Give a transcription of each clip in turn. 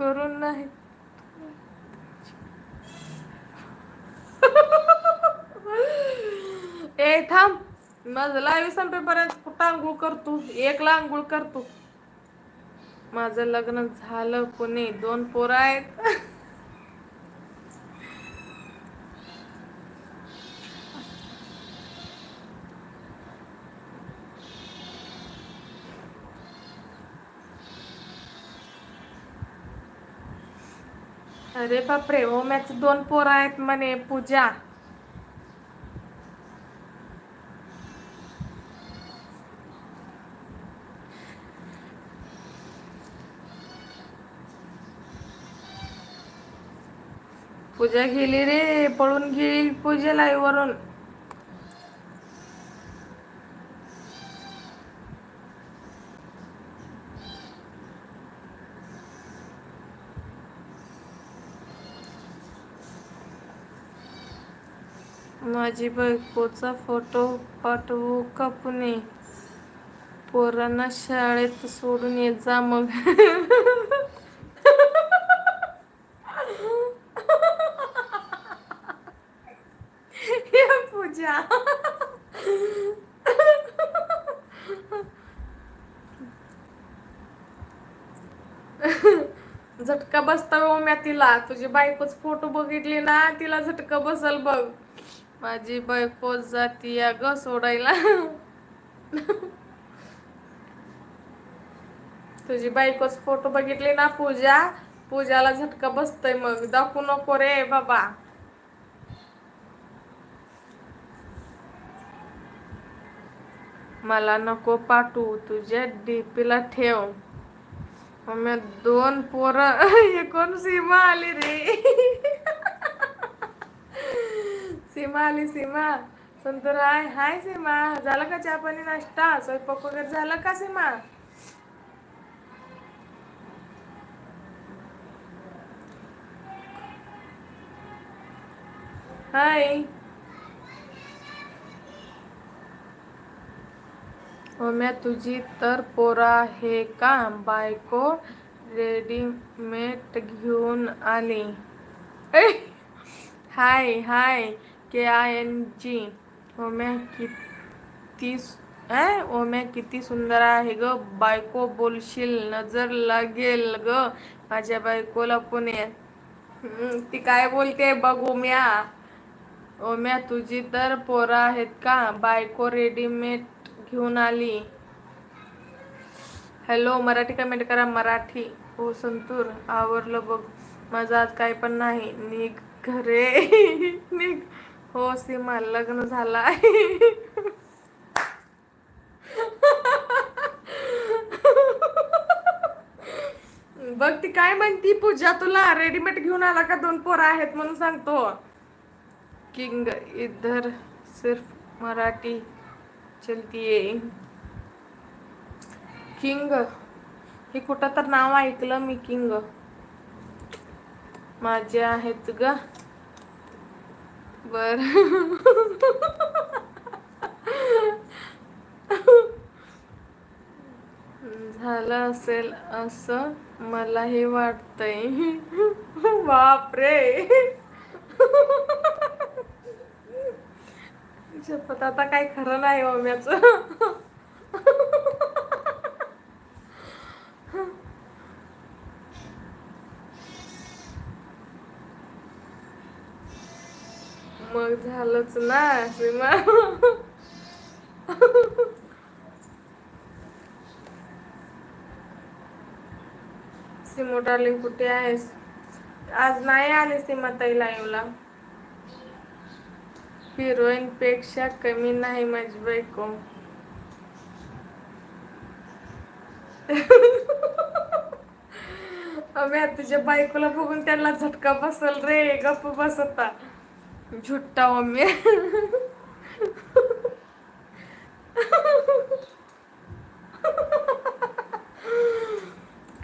करून नाही. ए थांब. माझं लाईव्ह संपेपर्यंत कुठं आंघोळ करतो एकला आंघोळ करतो माझं लग्न झालं पुणे दोन पोरं आहेत. अरे बापरे ओम्याचे दोन पोरं आहेत म्हणे पूजा. पूजा गेली रे पळून गेली पूजेला वरून. माझी बायकोचा फोटो पाठवू का पुणे? पोरांना शाळेत सोडून येत जा मग. पूजा. झटका बसता हो ओम्या तिला. तुझी बायकोच फोटो बघितली ना तिला झटका बसल बघ. माझी बायको जाती या ग सोडायला. तुझी बायकोच फोटो बघितली ना पूजा? पूजाला झटका बसतय मग. दाखवू नको रे बाबा. मला नको पाठवू. तुझ्या डीपीला ठेव. मम्मी दोन पोरं. हे कोण सीमा आली रे. सीमा आली सीमा. संतूर हाय हाय सीमा. झालं का चहा पाणी नाश्ता? स्वयंपाक वगैरे झाला का सीमा? हाय. ओम्या तुझी तर पोरा आहे का? बायको रेडीमेड घेऊन आली. हाय हाय. के आय एन जी. ओम्या किती सु- ओम्या किती सुंदर आहे ग. बायको बोलशील नजर लागेल ग. माझ्या बायकोला पुणे ती काय बोलते बघ ओम्या ओम्या तुझी तर पोरं आहेत का? बायको रेडीमेड घेऊन आली. हॅलो मराठी कमेंट करा. मराठी. हो संतूर. आवरलं बघ. माझं आज काय पण नाही. निघ घरे. निघ. हो सीमा लग्न झालं आहे. बघ ती काय म्हणती पूजा तुला रेडीमेड घेऊन आला का? दोन पोरं आहेत म्हणून सांगतो. किंग इधर सिर्फ मराठी चलती है किंग हे कुठं तर नाव ऐकलं मी किंग. माझे आहेत ग. बर. झालं असेल असं मलाही वाटतंय. बापरे. शपथ आता काय खरं नाही हो ओम्याच मग झालंच ना सीमा सिमो डार्लिंग कुठे आहेस? आज नाही आले सीमा ताई लाईव्हला हिरोईन पेक्षा कमी नाही माझी बायको. अभ्या तुझ्या बायकोला बघून त्यांना झटका बसल रे. गप्प बसता झुट्टा मम्मी.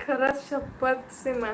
खरंच शपथ सीमा.